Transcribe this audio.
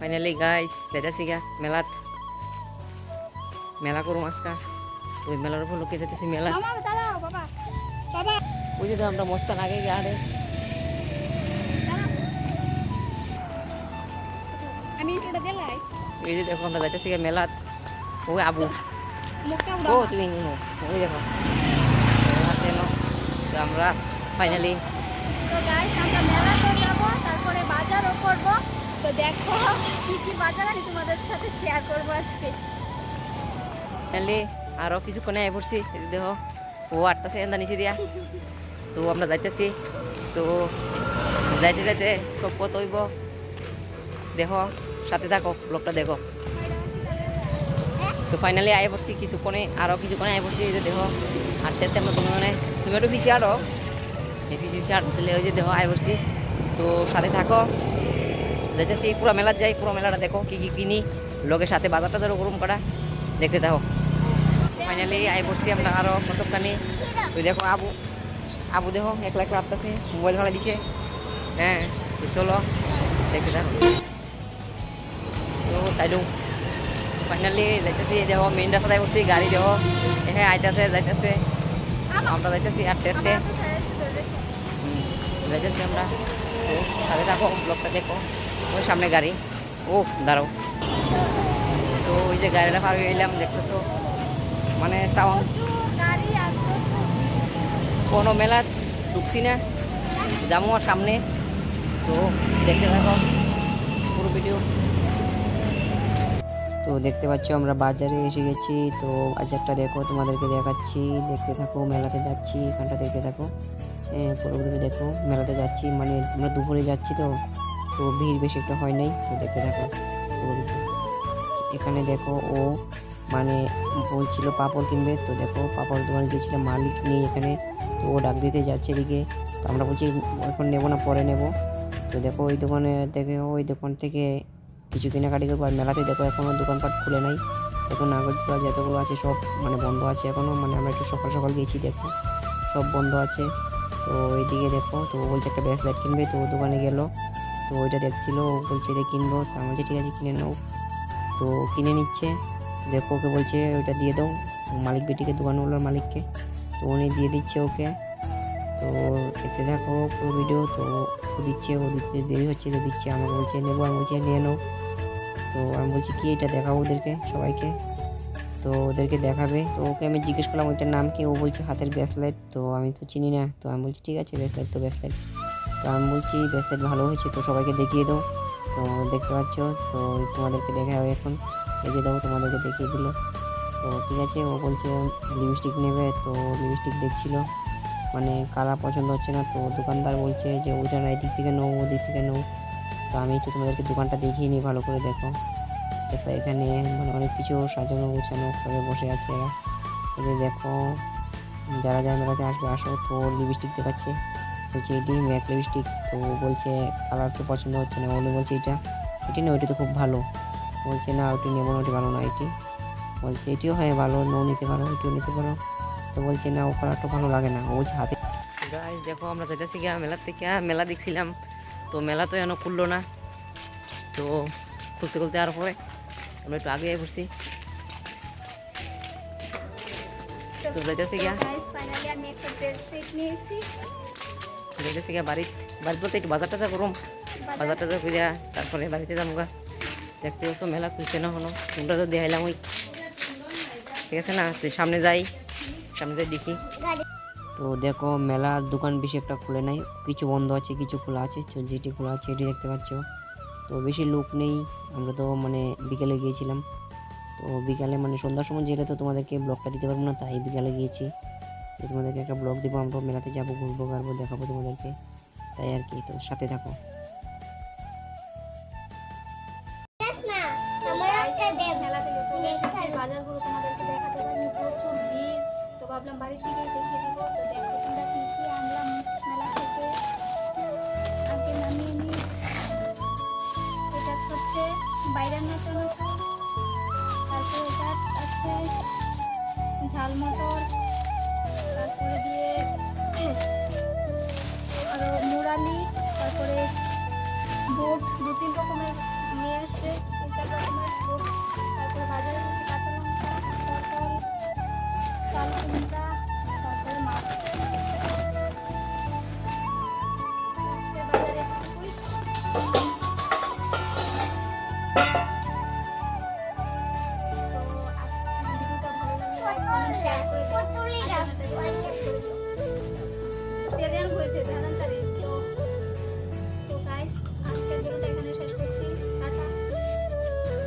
Finally guys যাইতেছি গা মেলাত মেলা করুম আজকা ওই মেলার উপর লোকে যেতেছি মেলা ওই যে তো আমরা মস্তান আগে গিয়ে আরে এই যে দেখো আমরা যাইতেছি মেলাত ওই আবু ও তুমি ওই দেখো তো আমরা ফাইনালি তো গাইস আমরা মেলাতে যাব তারপরে বাজারও করব তো দেখো কি কি বাজার আমি তোমাদের সাথে শেয়ার করব আজকে। ফাইনালি আরও কিছুক্ষণে আই পড়ছি দেখো, ও আটটা সেকেন্ড নিচে দিয়া। তো আমরা যাইতেছি। তো যাইতে যাইতে সব কত হইব। দেখো, সাথে থাকো, ব্লগটা দেখো। তো ফাইনালি আয় পড়ছি কিছুক্ষণে আরও কিছুক্ষণে আয় পড়ছি, এই যে দেখো। আটতে আটতে আমরা মানে তুমি একটু পিছিয়ে আরও। পিছিয়ে পিছিয়ে আটতে ওই যে দেখো, আয় পড়ছি। তো সাথে থাকো। যাইতেছি পুরো মেলার যাই পুরো মেলাটা দেখো কি কি কিনি। লোকের সাথে বাজার টাজারও গরম করা। দেখতে থাকো। ফাইনালি আয় পড়ছি আমরা আরও কতখানি তুই দেখো আবু। আবু দেখো একলা একলা আপতাছে মোবাইল ভাড়া দিছে। হ্যাঁ চলো দেখতে থাকো। সাইডু ফাইনালি যাইতেছি দেখো মেইন রাস্তায় পড়ছি গাড়ি দেখো। হ্যাঁ আইতাছে যাইতেছে। আমরা যাইতেছি আটতে আটতে আমার তো সারা শুধু দেখো। হুম, যাইতেছি আমরা। তো সাথে থাকো ব্লগটা দেখো। ওই সামনে গাড়ি। ও, দাঁড়াও। তো ওই যে গাড়িটা পার হয়ে এলাম, দেখতেছো? মানে সাউন্ড। কোনো মেলা ঢুকছি না। যাব সামনে। তো দেখতে থাকো, পুরো ভিডিও তো দেখতে পাচ্ছ, আমরা বাজারে এসে গেছি। তো বাজারটা দেখো, তোমাদেরকে দেখাচ্ছি। দেখতে থাকো, মেলাতে যাচ্ছি, এখানটা দেখতে থাকো। হ্যাঁ পুরোপুরি দেখো, মেলাতে যাচ্ছি। মানে আমরা দুপুরে যাচ্ছি তো। তো ভিড় বেশি একটা হয় নাই। তো দেখতে থাকো এখানে দেখো ও মানে বলছিল পাপড় কিনবে। তো দেখো পাপড় দোকান গিয়েছিলাম মালিক নেই এখানে। তো ও ডাক দিতে যাচ্ছে এদিকে। তো আমরা বলছি, এখন নেব না, পরে নেব। তো দেখো ওই দোকানে দেখে ওই দোকান থেকে কিছু কেনাকাটি করব। আর মেলাতে দেখো এখনও দোকানপাট খুলে নাই। এখন আগরতলা যতগুলো আছে সব মানে বন্ধ আছে এখনও মানে আমরা একটু সকাল সকাল গেছি, দেখো। সব বন্ধ আছে। তো ওইদিকে দেখো, তো ও বলছে একটা ব্যাস লাইট কিনবে। তো ও দোকানে গেল। তো ওইটা দেখছিল, ও বলছে, এটা কিনবো। তো আমি বলছি, ঠিক আছে, কিনে নাও। তো কিনে নিচ্ছে। দেখো, ওকে বলছে, ওইটা দিয়ে দাও। মালিক বেটিকে দোকানগুলোর মালিককে। তো উনি দিয়ে দিচ্ছে ওকে। তো দেখতে দেখো, পুরো ভিডিও তো ও দিচ্ছে, ও দিতে দেরি হচ্ছে, তো দিচ্ছে। আমাকে বলছে, নেব। আমি বলছি, নিয়ে নাও। তো আমি বলছি, কি এটা দেখাবো ওদেরকে, সবাইকে? তো ওদেরকে দেখাবে। তো ওকে আমি জিজ্ঞেস করলাম, ওইটার নাম কি? ও বলছে, হাতের ব্রেসলেট। তো আমি তো চিনি না। তো আমি বলছি, ঠিক আছে, ব্রেসলেট তো ব্রেসলেট। তো আমি বলছি ব্রেসলেট ভালো হয়েছে তো সবাইকে দেখিয়ে দাও। তো দেখতে পাচ্ছ, তো তোমাদেরকে দেখা হবে এখন। এই যে দাও, তোমাদেরকে দেখিয়ে দিল। তো ঠিক আছে, ও বলছে লিপস্টিক নেবে, তো লিপস্টিক দেখছিল। মানে কালার পছন্দ হচ্ছে না, তো দোকানদার বলছে যে ওইটা না এদিক থেকে নেও, ওদিক থেকে নেও। তো আমি একটু তোমাদেরকে দোকানটা দেখিয়ে নিই, ভালো করে দেখো। দেখো, এখানে মানে অনেক কিছু সাজানো, গোছানো করে বসে আছে এরা। এই দেখো, যারা যারা আসবে, আসো, তো লিপস্টিক দেখাচ্ছে। বলছে এটি ম্যাক লিপস্টিক তো বলছে কালার তো পছন্দ হচ্ছে না। উনি বলছে এটা এটি না ওইটা তো খুব ভালো। বলছে না ওটি নেব না ওটি ভালো না এটি। বলছে এটিও হয় ভালো নো নিতে পারো এটিও নিতে পারো। তো বলছে না ও কালারটা ভালো লাগে না। ও বলছে হাতে গাইজ দেখো আমরা যেতেছি গিয়া মেলার থেকে মেলা দেখছিলাম। তো মেলা তো এখনও খুললো না। তো খুলতে খুলতে আর পরে আমরা একটু আগে বসছি তো যাইতেছি গিয়া। ফাইনালি আমি একটা ড্রেস সেট নিয়েছি যাইতেছি গিয়া বাড়ি বাড়ি বলতে একটু বাজার টাজার করুম। বাজার? টাজার করে তারপরে বাড়িতে যাব গা। দেখতে তো মেলা খুলছে না হলো তোমরা তো দেখাইলাম ওই। ঠিক আছে না? সামনে যাই। সামনে যাই দেখি। তো দেখো মেলার দোকান বেশি একটা খুলে নাই। কিছু বন্ধ আছে কিছু খোলা আছে। যেটি খোলা আছে এটি দেখতে পাচ্ছ। তো বেশি লোক নেই। আমরা তো মানে বিকেলে গিয়েছিলাম। তো বিকালে মানে সন্ধ্যার সময় যেটা তো তোমাদেরকে ব্লগটা দিতে পারব না তাই বিকালে গিয়েছি। তো তোমাদেরকে একটা ব্লগ দেবো আমরা মেলাতে যাব ঘুরবো গাড়বো দেখাবো তোমাদেরকে। তাই আর কি তো সাথে থাকো। মেলাতে চলে এসেছি বাজারগুলো তোমাদেরকে দেখাতে পারিনি প্রচুর ভিড় তো ভাবলাম বাড়ি থেকে দেখিয়ে দিব। তো দেখো তোমরা কি কি আনলাম মেলা থেকে। আগে নামিয়ে নিই। এটা হচ্ছে বাইরের তারপরে এটা আছে ঝাল মটর। তারপরে দিয়ে আরও মুরালি তারপরে বোট দু তিন রকমের নিয়ে আসছে। Jadi.